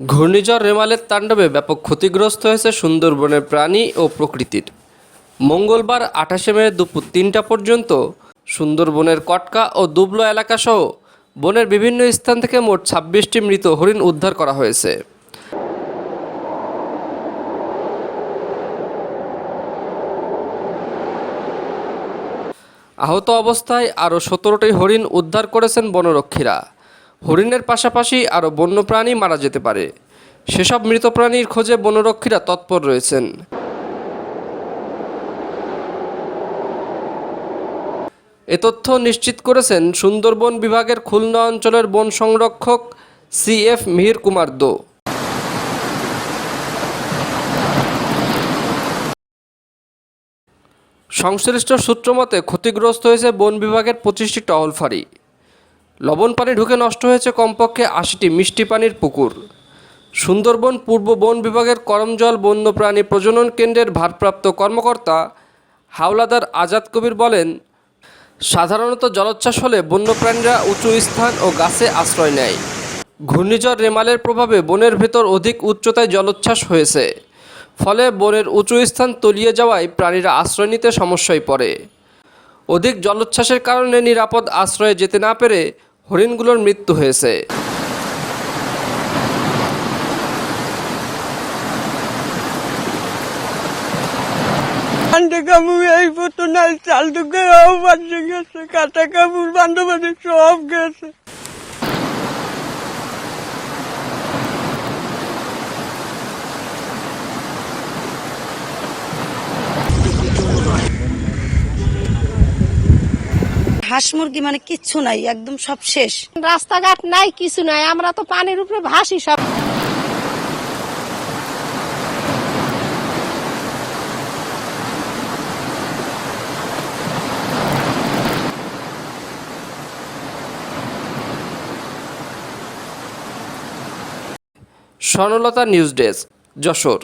ঘূর্ণিঝড় রেমালের তাণ্ডবে ব্যাপক ক্ষতিগ্রস্ত হয়েছে সুন্দরবনের প্রাণী ও প্রকৃতির। মঙ্গলবার আঠাশে মে দুপুর তিনটা পর্যন্ত সুন্দরবনের কটকা ও দুবলো এলাকাসহ বনের বিভিন্ন স্থান থেকে মোট ছাব্বিশটি মৃত হরিণ উদ্ধার করা হয়েছে। আহত অবস্থায় আরও সতেরোটি হরিণ উদ্ধার করেছেন বনরক্ষীরা। হরিণের পাশাপাশি আরও বন্যপ্রাণী মারা যেতে পারে। সেসব মৃত প্রাণীর খোঁজে বনরক্ষীরা তৎপর রয়েছেন। এ তথ্য নিশ্চিত করেছেন সুন্দরবন বিভাগের খুলনা অঞ্চলের বন সংরক্ষক সি এফ মিহির কুমার দো। সংশ্লিষ্ট সূত্রমতে ক্ষতিগ্রস্ত হয়েছে বন বিভাগের পঁচিশটি টহল ফাঁড়ি। লবণ পানি ঢুকে নষ্ট হয়েছে কমপক্ষে আশিটি মিষ্টি পানির পুকুর। সুন্দরবন পূর্ব বন বিভাগের করমজল বন্যপ্রাণী প্রজনন কেন্দ্রের ভারপ্রাপ্ত কর্মকর্তা হাওলাদার আজাদ কবির বলেন, সাধারণত জলোচ্ছ্বাস হলে বন্যপ্রাণীরা উঁচু স্থান ও গাছে আশ্রয় নেয়। ঘূর্ণিঝড় রেমালের প্রভাবে বনের ভেতর অধিক উচ্চতায় জলোচ্ছ্বাস হয়েছে। ফলে বনের উঁচু স্থান তলিয়ে যাওয়ায় প্রাণীরা আশ্রয় নিতে সমস্যায় পড়ে। অধিক জলোচ্ছ্বাসের কারণে নিরাপদ আশ্রয়ে যেতে না পেরে হরিণগুলোর মৃত্যু হয়েছে। কামড় এই পতো নাই চাল গেছে কাটা কামড় বান্ধবান্ধব সব গেছে। হাঁস মুরগি মানে কিচ্ছু নাই একদম সব শেষ। রাস্তাঘাট নাই কিছু নাই আমরা তো পানির উপরে ভাসি সব। Swarnalata news desk Jessore.